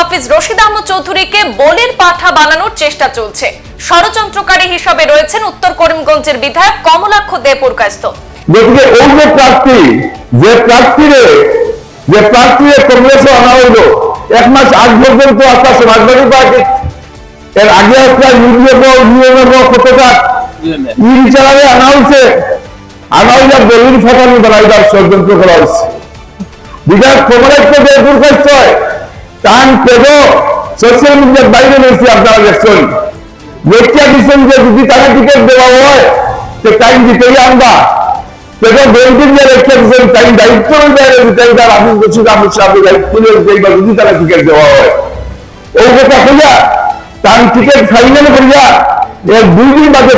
হাফিজ রশিদ আহমদ চৌধুরীকে বলির পাঠা বানানোর চেষ্টা চলছে। ষড়যন্ত্রকারী হিসাবে রয়েছেন উত্তর করিমগঞ্জের বিধায়ক কমলাক্ষ দে পুরকাস্ত গতিকে ওই প্রার্থী, যে প্রার্থীরে যে প্রার্থীরে কংগ্রেসে আনা হইল, এক মাস আগ পর্যন্ত আপনার সমাজবাদী পার্টি এর আগে আপনার ইউডিএফ ইউএনএফ কতটা? ই বিচারে আনা হয়েছে আনা হইলে দলিল ফাটানি বানাইবার ষড়যন্ত্র করা হয়েছে বিধায়ক কমলাক্ষ যে দুর্গস্ত টান পেদ সোশ্যাল মিডিয়ার বাইরে রয়েছে আপনারা দেখছেন লেখা দিচ্ছেন যে যদি টিকিট দেওয়া হয় তো টাইম দিতেই আনবা। বাদে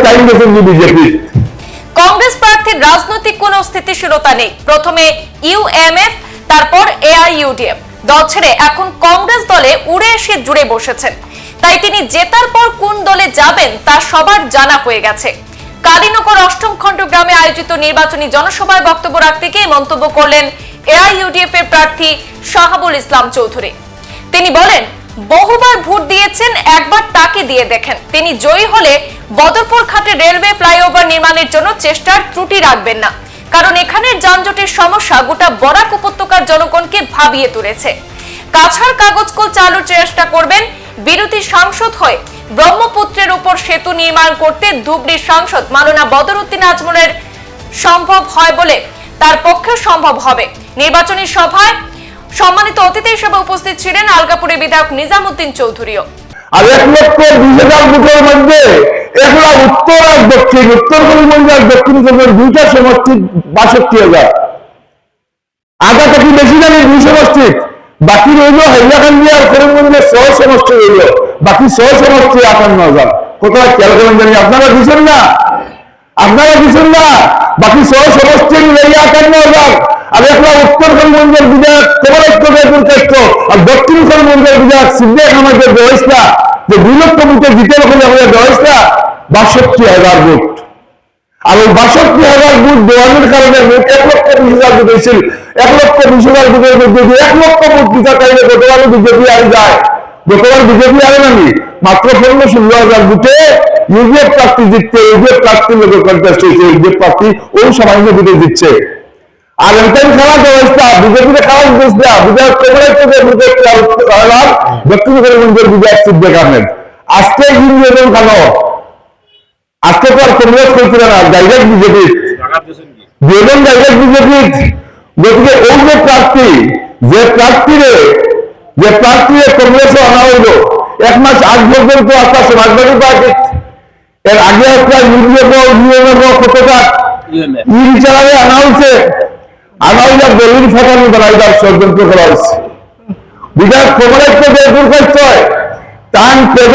টাইম কংগ্রেস প্রার্থীর রাজনৈতিক কোনো স্থিতিশীলতা নেই। প্রথমে ইউএমএফ তারপর এআইইউডিএফ দল ছেড়ে এখন কংগ্রেস দলে উড়ে এসে জুড়ে বসেছেন তাই তিনি জেতার পর কোন দলে যাবেন তা সবার জানা হয়ে গেছে। কালীনগর অষ্টম খণ্ড গ্রামে আয়োজিত নির্বাচনী জনসভায় বক্তব্য রাখতে গিয়ে মন্তব্য করলেন এআইইউডিএফ এর প্রার্থী শাহাবুল ইসলাম চৌধুরী। তিনি বলেন, বহুবার ভোট দিয়েছেন, একবার তাকে দিয়ে দেখেন। তিনি জয়ী হলে বদরপুর ঘাটে রেলওয়ে ফ্লাইওভার নির্মাণের জন্য চেষ্টার ত্রুটি রাখবেন না। কারণ এখানের যানজটের সমস্যা গোটা বরাক উপত্যকার জনগণকে ভাবিয়ে তুলেছে। কাছাড় কাগজ কল চালুর চেষ্টা করবেন বিরোধী সাংসদ হয়ে ব্রহ্মপুত্রের উপর সেতু নির্মাণ করতে ধুবড়ির সাংসদ মাননা বদরুদ্দিন আজমলের সম্ভব হয় বলে তার পক্ষে সম্ভব হবে। নির্বাচনী সভায় সম্মানিত অতিথি হিসেবে উপস্থিত ছিলেন আলগাপুরের বিধায়ক নিজামুদ্দিন চৌধুরীও। আর এক লক্ষ ভোটের মধ্যে উত্তর দক্ষিণ উত্তর করিমগঞ্জ আর দক্ষিণ করিমগঞ্জ দুইটা সমষ্টি বাষট্টি হাজার আধা থেকে বেশি জানি দুই সমষ্টি বাকি রইল হাইলাকান্দি আর করিমগঞ্জের ছয় সমষ্টি রইল। বাকি ছয় সমষ্টি আটান্ন হাজার কোথাও খেয়াল করেন জানি, আপনারা দিচ্ছেন না? আপনারা দিচ্ছেন না? বাকি ছয় সমষ্টি মিলে আটান্ন হাজার আর একলা উত্তর করিমগঞ্জের বিধায়ক কমলাক্ষ বেদুর কষ্ট আর দক্ষিণ করিমগঞ্জের বিধায়ক সিদ্দিক আমাদের ব্যবস্থা যে দুই লক্ষ ভোটে জিতে হলে আমাদের ব্যবস্থা বাষট্টি হাজার ভোট আর ওই বাষট্টি হাজার ভোট দেওয়ানোর কারণে ভোট এক লক্ষ বিশ হাজার ভোট হয়েছিল। এক লক্ষ বিশ হাজার মধ্যে যদি এক লক্ষ ভোট দিতে চাইলে গতকালও বিজেপি আরে যায়। গতকাল বিজেপি আরে নামি। মাত্র পনেরো ষোলো হাজার ভোটে ইউডিএফ প্রার্থী জিতছে ইউডিএফ প্রার্থীর লোক কন্টেস্ট হয়েছে ইউডিএফ প্রার্থী ওই সামান্য ভোটে জিতছে। আর এটাই খারাপ ব্যবস্থা, বিজেপিতে খারাপ ব্যবস্থা বিজয় কংগ্রেস থেকে বিজেপি দক্ষিণ করিমগঞ্জের বিজয় সিদ্দিক আহমেদ। আজকে এবং কেন আজকে তো আর কংগ্রেস করছিল না ডাইরেক্ট বিজেপি দুজন ডাইরেক্ট বিজেপি গতিকে ওই যে প্রার্থী, যে প্রার্থীরে যে প্রার্থীরে কংগ্রেসে আনা হইল, এক মাস আগ পর্যন্ত আপনার সমাজবাদী পার্টি, এর আগে আপনার ইউডিএফ ইউএনএফ কতটা ই বিচারে আনা হয়েছে আনা হইলে দলিল ফাটানি বানাইবার ষড়যন্ত্র করা হয়েছে বিধায়ক কমলাক্ষ যে হয় টান পেদ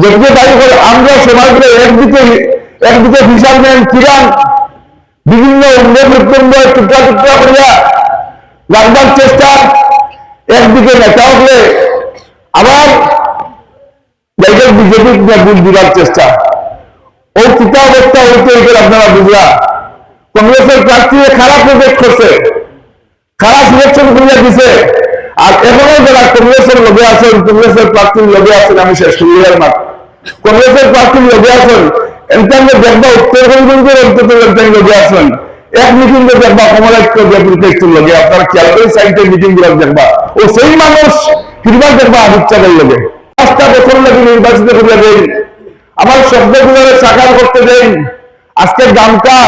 যেদিকে তাই করে আমরা সমাজে একদিকে একদিকে ফিশারম্যান কিরান বিভিন্ন উৎপন্ন টুকরা টুকরা করিয়া রাখবার চেষ্টা, একদিকে নেতা হলে আবার জায়গায় বিজেপি ভোট দিবার চেষ্টা। ও চিন্তা অবস্থা হইতে হইতে আপনারা বুঝলা কংগ্রেসের প্রার্থী খারাপ প্রজেক্ট করছে। খারাপ সিলেকশন করিয়া দিছে। আর এখনও যারা কংগ্রেসের লগে আছেন, কংগ্রেসের প্রার্থীর লগে আছেন, আমি শেষ করিয়ার মাঠ কংগ্রেসের প্রার্থীর লগে আছেন এন্টারনে দেখবা উত্তর করিমগঞ্জের অন্তত এন্টারনে লগে আছেন এক মিটিং এ দেখবা কমলাক্ষ ডেপুটেক্টর লগে, আপনারা খেয়াল করে সাইডে মিটিংগুলো দেখবা। ও সেই মানুষ ফিরবার দেখবা আদিত চাঁদের লগে? পাঁচটা বছর লাগে নির্বাচিত করিয়া দেন? আমার শব্দগুলো সাকার করতে দেন। আজকে গামকা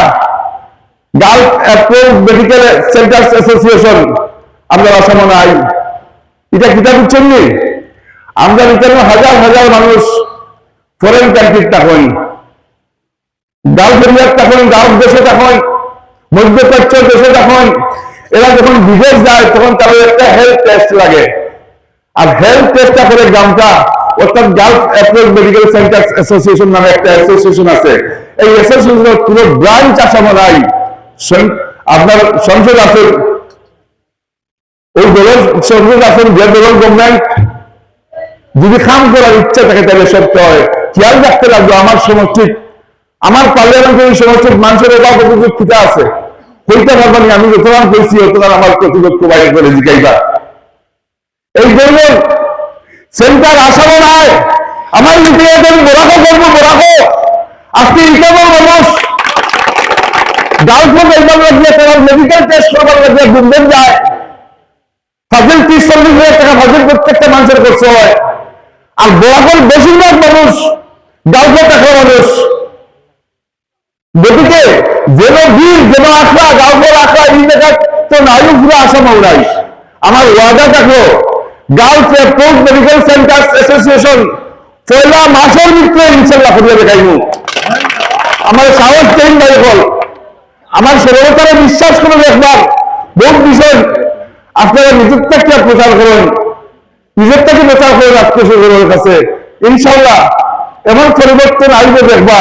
girl approve medical centre association, আপনার আসামে নাই। এটা কিতাব বুঝছেন নি আমরা এখানে হাজার হাজার মানুষ ফরেন কান্ট্রির তখন এরিয়ার তখন গালফ দেশে তখন মধ্যপ্রাচ্য দেশে তখন এরা যখন বিদেশ যায়, তখন তাদের একটা হেলথ টেস্ট লাগে। আর হেলথ টেস্টটা করে গ্রামটা, অর্থাৎ girls approach medical centre association নামে একটা অ্যাসোসিয়েশন আছে। এই অ্যাসোসিয়েশনের পুরো ব্রাঞ্চ আসামো নাই আপনার সংসদ আছে। ওই দলের সংসদ আছেন যে দলের গভর্নমেন্ট যদি কাম করার ইচ্ছা থাকে, তাহলে সত্য হয়। খেয়াল রাখতে লাগবে আমার সমষ্টির, আমার পার্লামেন্টারি সমষ্টির মানুষের অভিযোগ খিতা আছে? হইতে পারবেন আমি যতবার বলছি ততবার আমার প্রতিপক্ষ বাইরে করে জিজ্ঞাসা এই জন্য সেন্টার আসামও নাই। আমার এখন বরাকো করব বরাকো আজকে ইসলামের মানুষ গার্লফ্রেন্ড একবার লাগিয়ে তারা মেডিকেল টেস্ট করবার যায়। ফাজিল ত্রিশ চল্লিশ হাজার টাকা ফাজিল প্রত্যেকটা মানুষের হয়। আর বরাকর বেশিরভাগ মানুষ গার্লফ্রেন্ড টাকা মানুষ। গতিকে যেন বীর যেন আখড়া গাঁওঘর আখড়া এই জায়গা তো নাই পুরো আসাম নাই আমার ওয়াদা থাকল girls airport medical centre association পয়লা মাসের ভিতরে ইনশাল্লাহ করিয়া দেখাইব আমার সাহস দেন ভাই বল। আমার সরলতারে বিশ্বাস করে দেখবার বহুত বিষয়, আপনারা নিজের থেকে প্রচার করেন। নিজের থেকে প্রচার করে রাখতে কাছে। ইনশাল্লাহ এমন পরিবর্তন আসবে দেখবা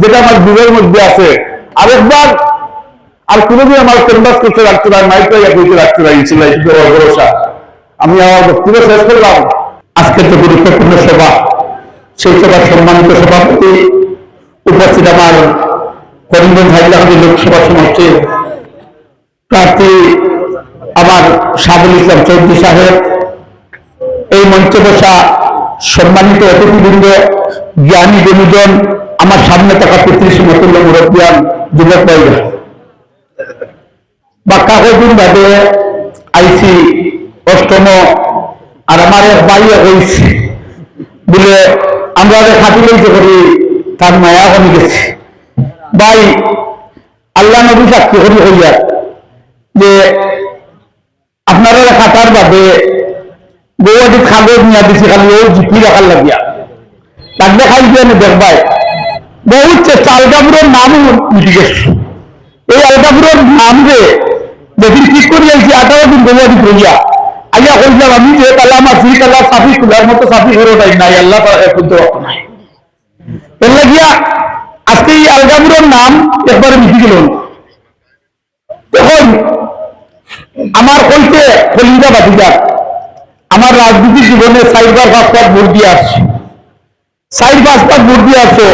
যেটা আমার দিনের মধ্যে আছে। আরেকবার আর কোনোদিন আমার ক্যানভাস করতে রাখতে পারে মাইকটা করতে রাখতে পারি আমার ভরসা। আমি আমার বক্তব্য শেষ করলাম। আজকের যে গুরুত্বপূর্ণ সভা, সেই সভার সম্মানিত সভাপতি উপস্থিত আমার করিমগঞ্জ হাইলাকান্দি লোকসভা সমষ্টির প্রার্থী আমার সাবুল ইসলাম চৌধুরী সাহেব। এই মঞ্চে বসা সম্মানিত অতিথিবৃন্দ জ্ঞানী গুণীজন আমার সামনে থাকা পিতৃ সমতুল্য মুরব্বিয়ান ভাইরা বা কাগজিন ভাবে আইসি, অষ্টম, আর আমার এক ভাইও হয়েছে বলে, আমরা খাটি লইতে করি তার মায়া কমে গেছে। ভাই, আল্লাহ নবী সাক্ষী করি হইয়া যে আপনারা খাটার বাদে গৌয়াটি খাগজ নিয়ে দিছি, খালি ও জিপি রাখার লাগিয়া। লাগবে খাই দিয়ে আমি দেখবাই। বহুত চেষ্টা আলগাপুরের নাম মিটি গেছে। এই আলগাপুরের নাম যে দেখি ঠিক করে আইছি আঠারো দিন গৌয়াটি করিয়া আইয়া কইলাম আমি যে তালা আমার ফ্রি তালা সাফি মতো সাফি টাইম নাই আল্লাহ এখন তো নাই। এর লাগিয়া আজকে এই আলগাপুরের নাম একবারে মিটি গেল। তখন আমার কইতে কলিজা বাতিজা আমার রাজনীতি জীবনে সাইবার পাঁচবার ভোট দিয়ে আসছি। সাইড ভোট দিয়ে আসছো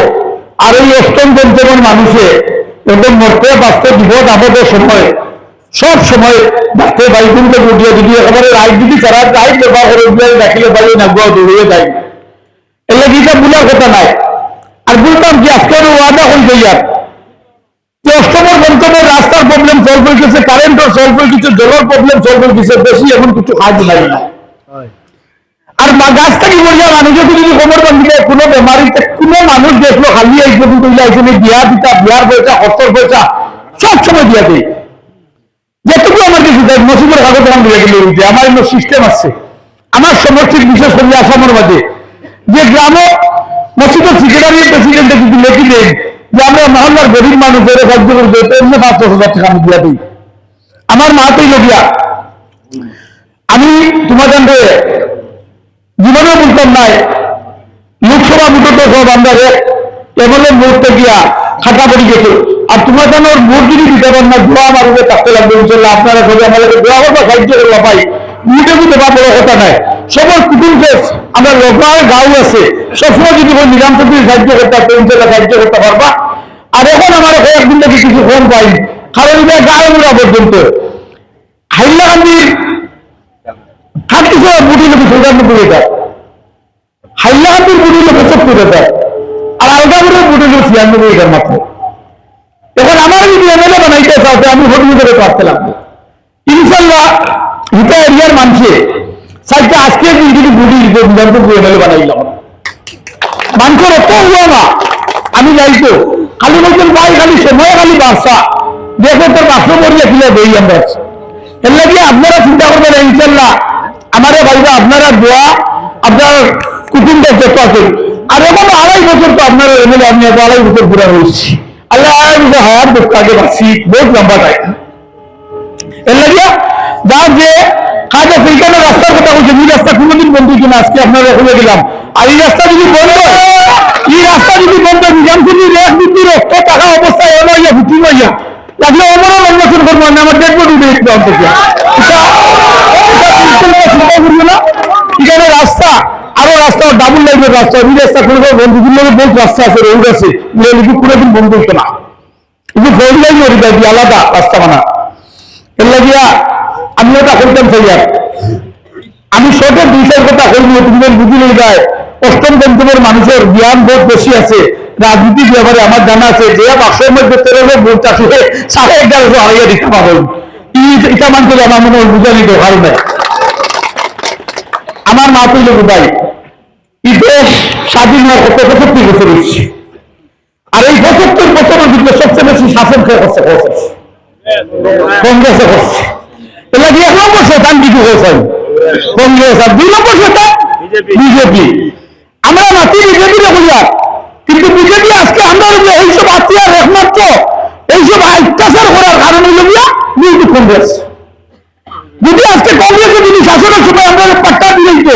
আর এই অষ্টম পঞ্চমের মানুষে একদম মরতে বাঁচতে বিপদ আপদের সময়, সব সময় ডাক্তে বাইকুনকে ভোট দিয়ে যদি একেবারে রাজনীতি ছাড়া যাই ব্যবহার করে দিয়ে ডাকিলে পারি না গোয়া দৌড়িয়ে যায়। এলে গিটা বুলার কথা নাই। আর বলতাম যে আজকে ওয়াদা হয়ে যাই যে অষ্টমের পঞ্চমের রাস্তার প্রবলেম সলভ হয়ে গেছে কারেন্টের সলভ হয়ে গেছে, জলের প্রবলেম সলভ হয়ে গেছে, বেশি এখন কিছু কাজ নাই। না গাছ থেকে বলিয়া মানুষকে যদি খবর বান্ধিলে কোনো বেমারিতে কোনো মানুষ দেখল, খালি আইসে কিন্তু আইসে বিয়া দিতা, বিয়ার পয়সা খরচর পয়সা সব সময় দিয়া দেয় যেটুকু আমার কিছু দেয় মসজিদের কাগজ আমার দিয়ে উঠে। আমার এমন সিস্টেম আছে। আমার সমর্থিত বিশেষ করে আসামের মাঝে। যে গ্রামে মসজিদের সেক্রেটারি প্রেসিডেন্টে যদি লেখি দেন, যে আমরা মহল্লার গরিব মানুষের সাহায্য করতে এমনি পাঁচ দশ হাজার টাকা আমি দিয়া দিই। আমার মাতেই লগিয়া আমি জানতে জীবনে বলতাম নাই। লোকসভা ভোটে সব আমরা এমএলএ ভোটতে গিয়া খাতা পড়ে গেছে। আর তোমার যেন ওর ভোট যদি দিতে পারেন না দোয়া মারবে থাকতে লাগবে, ইনশাল্লাহ। আপনারা সবাই আমাদেরকে দোয়া করব, সাহায্য করব, ভাই। মুখে দিতে পারব কথা নাই সবার কুটুমকে আমরা লোকাল গাঁও আছে। সবসময় যদি ওই নিজাম চৌধুরী সাহায্য করতে পারতো ইনশাল্লাহ সাহায্য করতে পারবা। আর এখন আমার কয়েকদিন থেকে কিছু ফোন পাই। কারণ এটা গায়ে পর্যন্ত। হাইলাকান্দির লোক চৌরানব্বই এটা হাইলাহাতির বুটি লোক সত্তর এটা আর আলগাপুরের বুটি লোক ছিয়ানব্বই এটার মাত্র। এখন আমার যদি এমএলএ বানাইতে তো আমি হোটেল করে পারতে লাগবে ইনশাল্লাহ হিতা এরিয়ার মানুষে সাইডটা আজকে যদি বুটি বিধানপুর এমএলএ বানাইলাম। মানুষের অত হুয়া না আমি যাইতো খালি বলছেন ভাই, খালি সময় খালি বাসা দেখো তোর বাসা পড়িয়ে ফিরে দেই আমরা এর লাগে আপনারা চিন্তা করবেন ইনশাল্লাহ আমারে ভাইবা, আপনারা দোয়া, আপনার কুটুম্ব যত আছে আর এখন আড়াই বছর তো আপনার এমএলএ আমি আড়াই বছর পুরা রয়েছি। আল্লাহ আড়াই বছর হায়ার দুঃখ আগে বাঁচি বহুত লম্বা টাইম। এর লাগিয়া, যার যে কাজে সেইখানে রাস্তার কথা বলছে, এই রাস্তা কোনোদিন বন্ধ আজকে আপনারা খুলে দিলাম আর এই রাস্তা যদি বন্ধ এই রাস্তা যদি বন্ধ নিজাম যদি রেট বৃদ্ধি রক্ত টাকা অবস্থায় এলো ইয়া ভুটি হইয়া, লাগলে অমরা লঙ্ঘন করব না আমার দেখব দিবে একটু অন্তত এখানে রাস্তা, আরও রাস্তা ডাবল লাইনের রাস্তা, এই রাস্তা রাস্তা আছে রোড আছে। বন্ধ হতো না। কিন্তু ফোর লাইন আলাদা রাস্তা এর আমি ওটা করতাম আমি বিষয়ের কথা বুঝি গায় অষ্টম পঞ্চমের মানুষের জ্ঞান বোধ বেশি আছে, রাজনীতির ব্যাপারে আমার জানা আছে, যে বাক্সের মধ্যে তেরো ভোট আসলে সাড়ে এগারোশো হারিয়ে দিতে পারবেন। ইটা মানতে আমার মনে হয় বুঝানি দরকার নাই আমার মা তুইলে বুঝাই এই দেশ স্বাধীন হওয়ার কত পঁচাত্তর বছর হচ্ছে আর এই পঁচাত্তর বছরের ভিতরে সবচেয়ে বেশি শাসন করছে? কংগ্রেস কংগ্রেসে করছে এক নম্বর কংগ্রেস। আর দুই নম্বর বিজেপি। আমরা বলিয়া, কিন্তু বিজেপি আজকে আমরা এইসব হাতিয়ার একমাত্র এইসব অত্যাচার করার কারণ হইল গিয়া কংগ্রেস। যদি আজকে কংগ্রেসের যদি শাসনের সময় আমরা দিত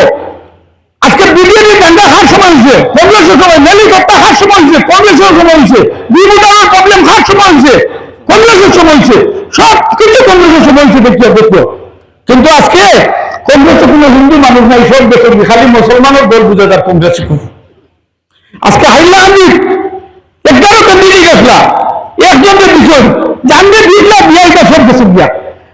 আজকে বিজেপি ডান্ডা খার সময় কংগ্রেসের সময় হেলিকপ্টার খার সময় কংগ্রেসের সময় বিভূতার প্রবলেম খার সময় কংগ্রেসের সময় সব কিছু কংগ্রেসের সময় হয়েছে দেখিও কিন্তু আজকে কংগ্রেসে কোনো হিন্দু মানুষ নাই, সব দেশের খালি মুসলমানের দল আজকে গেছিলা একজনের বিষয় জানবে বিয়াইটা সব গিয়া।